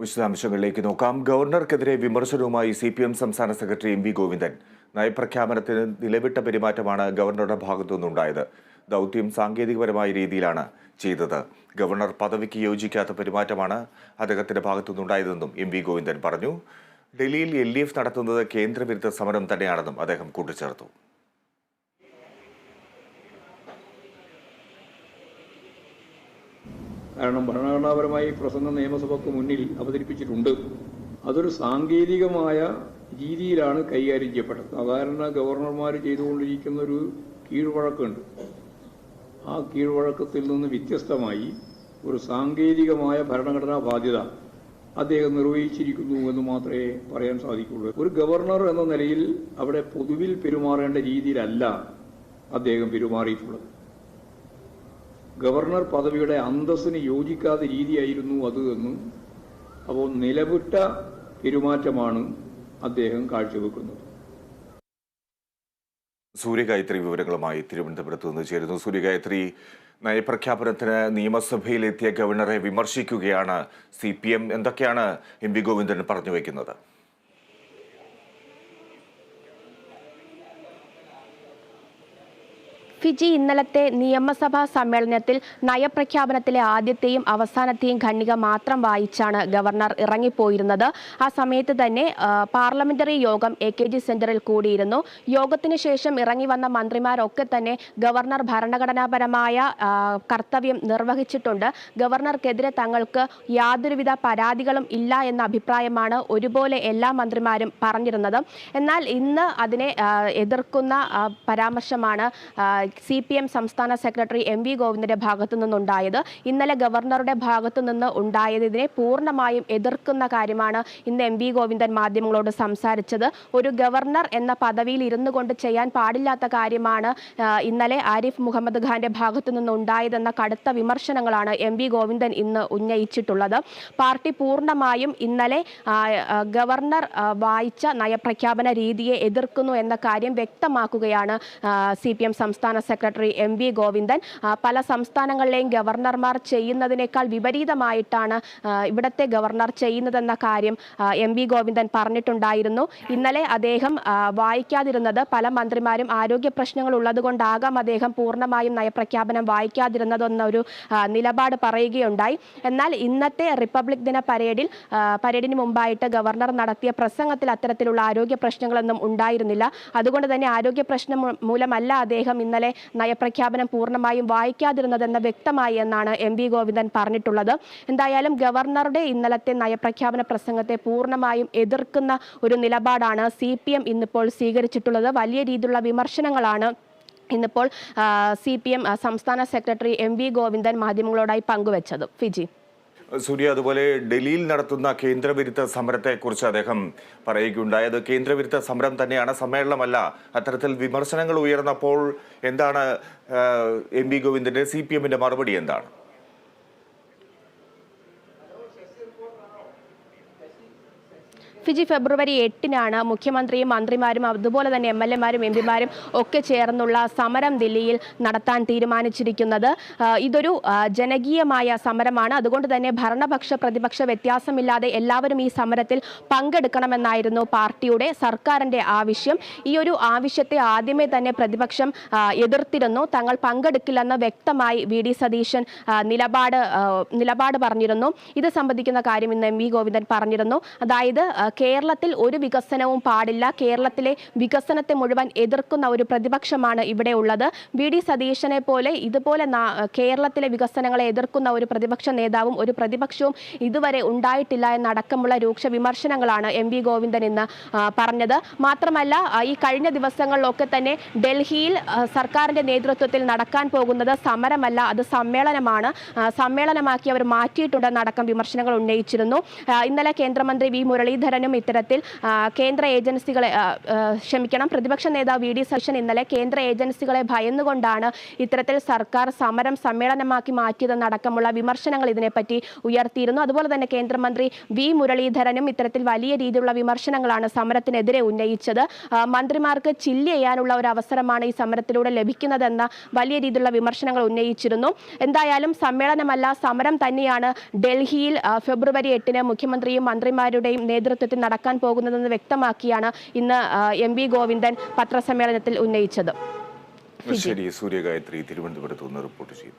വിശദാംശങ്ങളിലേക്ക് നോക്കാം. ഗവർണർക്കെതിരെ വിമർശനവുമായി സി പി എം സംസ്ഥാന സെക്രട്ടറി എം വി ഗോവിന്ദൻ. നയപ്രഖ്യാപനത്തിന് നിലവിട്ട പെരുമാറ്റമാണ് ഗവർണറുടെ ഭാഗത്തുനിന്നുണ്ടായത് ദൗത്യം സാങ്കേതികപരമായ രീതിയിലാണ് ചെയ്തത്. ഗവർണർ പദവിക്ക് യോജിക്കാത്ത പെരുമാറ്റമാണ് അദ്ദേഹത്തിന്റെ ഭാഗത്തുനിന്നുണ്ടായതെന്നും എം വി ഗോവിന്ദൻ പറഞ്ഞു. ഡൽഹിയിൽ എൽ ഡി എഫ് നടത്തുന്നത് കേന്ദ്രവിരുദ്ധ സമരം തന്നെയാണെന്നും അദ്ദേഹം കൂട്ടിച്ചേർത്തു. കാരണം ഭരണഘടനാപരമായി പ്രസംഗം നിയമസഭയ്ക്ക് മുന്നിൽ അവതരിപ്പിച്ചിട്ടുണ്ട്. അതൊരു സാങ്കേതികമായ രീതിയിലാണ് കൈകാര്യം ചെയ്യപ്പെട്ടത് സാധാരണ ഗവർണർമാർ ചെയ്തുകൊണ്ടിരിക്കുന്ന ഒരു കീഴ്വഴക്കുണ്ട്. ആ കീഴ്വഴക്കത്തിൽ നിന്ന് വ്യത്യസ്തമായി ഒരു സാങ്കേതികമായ ഭരണഘടനാ ബാധ്യത അദ്ദേഹം നിർവഹിച്ചിരിക്കുന്നു എന്ന് മാത്രമേ പറയാൻ സാധിക്കുകയുള്ളൂ ഒരു ഗവർണർ എന്ന നിലയിൽ അവിടെ പൊതുവിൽ പെരുമാറേണ്ട രീതിയിലല്ല അദ്ദേഹം പെരുമാറിയിട്ടുള്ളത്. ഗവർണർ പദവിയുടെ അന്തസ്സിന് യോജിക്കാത്ത രീതിയായിരുന്നു അത് എന്നും അപ്പോൾ നിലവിട്ട പെരുമാറ്റമാണ് അദ്ദേഹം കാഴ്ചവെക്കുന്നത്. സൂര്യഗായത്രി വിവരങ്ങളുമായി തിരുവനന്തപുരത്ത് നിന്ന് ചേരുന്നു. സൂര്യഗായത്രി നയപ്രഖ്യാപനത്തിന് നിയമസഭയിലെത്തിയ ഗവർണറെ വിമർശിക്കുകയാണ് സി പി എം. എന്തൊക്കെയാണ് എം വി ഗോവിന്ദൻ പറഞ്ഞു വയ്ക്കുന്നത് ഫിജി ഇന്നലത്തെ നിയമസഭാ സമ്മേളനത്തിൽ നയപ്രഖ്യാപനത്തിലെ ആദ്യത്തെയും അവസാനത്തെയും ഖണ്ഡിക മാത്രം വായിച്ചാണ് ഗവർണർ ഇറങ്ങിപ്പോയിരുന്നത്. ആ സമയത്ത് തന്നെ പാർലമെന്ററി യോഗം എ കെ ജി സെന്ററിൽ കൂടിയിരുന്നു. യോഗത്തിന് ശേഷം ഇറങ്ങി വന്ന മന്ത്രിമാരൊക്കെ തന്നെ ഗവർണർ ഭരണഘടനാപരമായ കർത്തവ്യം നിർവഹിച്ചിട്ടുണ്ട്. ഗവർണർക്കെതിരെ തങ്ങൾക്ക് യാതൊരുവിധ പരാതികളും ഇല്ല എന്ന അഭിപ്രായമാണ് ഒരുപോലെ എല്ലാ മന്ത്രിമാരും പറഞ്ഞിരുന്നത്. എന്നാൽ ഇന്ന് അതിനെ എതിർക്കുന്ന പരാമർശമാണ് സി പി എം സംസ്ഥാന സെക്രട്ടറി എം വി ഗോവിന്ദന്റെ ഭാഗത്തു നിന്നുണ്ടായത്. ഇന്നലെ ഗവർണറുടെ ഭാഗത്തു നിന്ന് ഉണ്ടായതിനെ പൂർണമായും എതിർക്കുന്ന കാര്യമാണ് ഇന്ന് എം വി ഗോവിന്ദൻ മാധ്യമങ്ങളോട് സംസാരിച്ചത്. ഒരു ഗവർണർ എന്ന പദവിയിൽ ഇരുന്നു കൊണ്ട് ചെയ്യാൻ പാടില്ലാത്ത കാര്യമാണ് ഇന്നലെ ആരിഫ് മുഹമ്മദ് ഖാന്റെ ഭാഗത്തു നിന്നുണ്ടായതെന്ന കടുത്ത വിമർശനങ്ങളാണ് എം വി ഗോവിന്ദൻ ഇന്ന് ഉന്നയിച്ചിട്ടുള്ളത്. പാർട്ടി പൂർണമായും ഇന്നലെ ഗവർണർ വായിച്ച നയപ്രഖ്യാപന രീതിയെ എതിർക്കുന്നു എന്ന കാര്യം വ്യക്തമാക്കുകയാണ് സി പി എം സംസ്ഥാന സെക്രട്ടറി എം വി ഗോവിന്ദൻ. പല സംസ്ഥാനങ്ങളിലെയും ഗവർണർമാർ ചെയ്യുന്നതിനേക്കാൾ വിപരീതമായിട്ടാണ് ഇവിടത്തെ ഗവർണർ ചെയ്യുന്നതെന്ന കാര്യം എം വി ഗോവിന്ദൻ പറഞ്ഞിട്ടുണ്ടായിരുന്നു. ഇന്നലെ അദ്ദേഹം വായിക്കാതിരുന്നത് പല മന്ത്രിമാരും ആരോഗ്യ പ്രശ്നങ്ങൾ ഉള്ളതുകൊണ്ടാകാം അദ്ദേഹം പൂർണമായും നയപ്രഖ്യാപനം വായിക്കാതിരുന്നതെന്നൊരു നിലപാട് പറയുകയുണ്ടായി. എന്നാൽ ഇന്നത്തെ റിപ്പബ്ലിക് ദിന പരേഡിൽ പരേഡിന് മുമ്പായിട്ട് ഗവർണർ നടത്തിയ പ്രസംഗത്തിൽ അത്തരത്തിലുള്ള ആരോഗ്യ പ്രശ്നങ്ങളൊന്നും ഉണ്ടായിരുന്നില്ല. അതുകൊണ്ട് തന്നെ ആരോഗ്യ പ്രശ്നം മൂലമല്ല അദ്ദേഹം ഇന്നലെ നയപ്രഖ്യാപനം പൂർണമായും വായിക്കാതിരുന്നതെന്ന് വ്യക്തമായി എന്നാണ് എം വി ഗോവിന്ദൻ പറഞ്ഞിട്ടുള്ളത്. എന്തായാലും ഗവർണറുടെ ഇന്നലത്തെ നയപ്രഖ്യാപന പ്രസംഗത്തെ പൂർണമായും എതിർക്കുന്ന ഒരു നിലപാടാണ് സി പി എം ഇന്നിപ്പോൾ സ്വീകരിച്ചിട്ടുള്ളത്. വലിയ രീതിയിലുള്ള വിമർശനങ്ങളാണ് ഇന്നിപ്പോൾ സി പി എം സംസ്ഥാന സെക്രട്ടറി എം വി ഗോവിന്ദൻ മാധ്യമങ്ങളോടായി പങ്കുവച്ചത്. ഫിജി. സൂര്യ അതുപോലെ ഡൽഹിയിൽ നടത്തുന്ന കേന്ദ്രവിരുദ്ധ സമരത്തെക്കുറിച്ച് അദ്ദേഹം പറയുകയുണ്ടായി. അത് കേന്ദ്രവിരുദ്ധ സമരം തന്നെയാണ് സമ്മേളനമല്ല. അത്തരത്തിൽ വിമർശനങ്ങൾ ഉയർന്നപ്പോൾ എന്താണ് എം ഗോവിന്ദന്റെ സി പി മറുപടി എന്താണ്? ഫിജി ഫെബ്രുവരി എട്ടിനാണ് മുഖ്യമന്ത്രിയും മന്ത്രിമാരും അതുപോലെ തന്നെ എം എൽ എമാരും എം പിമാരും ഒക്കെ ചേർന്നുള്ള സമരം ദില്ലിയിൽ നടത്താൻ തീരുമാനിച്ചിരിക്കുന്നത്. ഇതൊരു ജനകീയമായ സമരമാണ്. അതുകൊണ്ട് തന്നെ ഭരണപക്ഷ പ്രതിപക്ഷ വ്യത്യാസമില്ലാതെ എല്ലാവരും ഈ സമരത്തിൽ പങ്കെടുക്കണമെന്നായിരുന്നു പാർട്ടിയുടെ സർക്കാരിന്റെ ആവശ്യം. ഈ ഒരു ആവശ്യത്തെ ആദ്യമേ തന്നെ പ്രതിപക്ഷം എതിർത്തിരുന്നു. തങ്ങൾ പങ്കെടുക്കില്ലെന്ന് വ്യക്തമായി വി ഡി സതീശൻ നിലപാട് നിലപാട് പറഞ്ഞിരുന്നു. ഇത് സംബന്ധിക്കുന്ന കാര്യം ഇന്ന് എം വി ഗോവിന്ദൻ പറഞ്ഞിരുന്നു. അതായത് കേരളത്തിൽ ഒരു വികസനവും പാടില്ല. കേരളത്തിലെ വികസനത്തെ മുഴുവൻ എതിർക്കുന്ന ഒരു പ്രതിപക്ഷമാണ് ഇവിടെ ഉള്ളത്. വി. ഡി. സതീശനെ പോലെ ഇതുപോലെ കേരളത്തിലെ വികസനങ്ങളെ എതിർക്കുന്ന ഒരു പ്രതിപക്ഷ നേതാവും ഒരു പ്രതിപക്ഷവും ഇതുവരെ ഉണ്ടായിട്ടില്ല എന്നടക്കമുള്ള രൂക്ഷ വിമർശനങ്ങളാണ് എം വി ഗോവിന്ദൻ ഇന്ന് പറഞ്ഞത്. മാത്രമല്ല ഈ കഴിഞ്ഞ ദിവസങ്ങളിലൊക്കെ തന്നെ ഡൽഹിയിൽ സർക്കാരിന്റെ നേതൃത്വത്തിൽ നടക്കാൻ പോകുന്നത് സമരമല്ല അത് സമ്മേളനമാണ്. സമ്മേളനമാക്കി അവർ മാറ്റിയിട്ടുണ്ടെന്നടക്കം വിമർശനങ്ങൾ ഉന്നയിച്ചിരുന്നു. ഇന്നലെ കേന്ദ്രമന്ത്രി വി. മുരളീധരനും മുരളീധരനും ഇത്തരത്തിൽ കേന്ദ്ര ഏജൻസികളെ ക്ഷമിക്കണം പ്രതിപക്ഷ നേതാവ് വി ഡി സതീശൻ ഇന്നലെ കേന്ദ്ര ഏജൻസികളെ ഭയന്നുകൊണ്ടാണ് ഇത്തരത്തിൽ സർക്കാർ സമരം സമ്മേളനമാക്കി മാറ്റിയതെന്നടക്കമുള്ള വിമർശനങ്ങൾ ഇതിനെപ്പറ്റി ഉയർത്തിയിരുന്നു. അതുപോലെ തന്നെ കേന്ദ്രമന്ത്രി വി മുരളീധരനും ഇത്തരത്തിൽ വലിയ രീതിയിലുള്ള വിമർശനങ്ങളാണ് സമരത്തിനെതിരെ ഉന്നയിച്ചത്. മന്ത്രിമാർക്ക് ചില്ല് ചെയ്യാനുള്ള ഒരു അവസരമാണ് ഈ സമരത്തിലൂടെ ലഭിക്കുന്നതെന്ന വലിയ രീതിയിലുള്ള വിമർശനങ്ങൾ ഉന്നയിച്ചിരുന്നു. എന്തായാലും സമ്മേളനമല്ല സമരം തന്നെയാണ്. ഡൽഹിയിൽ ഫെബ്രുവരി എട്ടിന് മുഖ്യമന്ത്രിയും മന്ത്രിമാരുടെയും നേതൃത്വത്തിൽ നടക്കാൻ പോകുന്നതെന്ന് വ്യക്തമാക്കിയാണ് ഇന്ന് എം വി ഗോവിന്ദൻ പത്രസമ്മേളനത്തിൽ ഉന്നയിച്ചത്. ശരി സൂര്യഗായത്രി തിരുവനന്തപുരത്ത് നിന്ന് റിപ്പോർട്ട് ചെയ്തു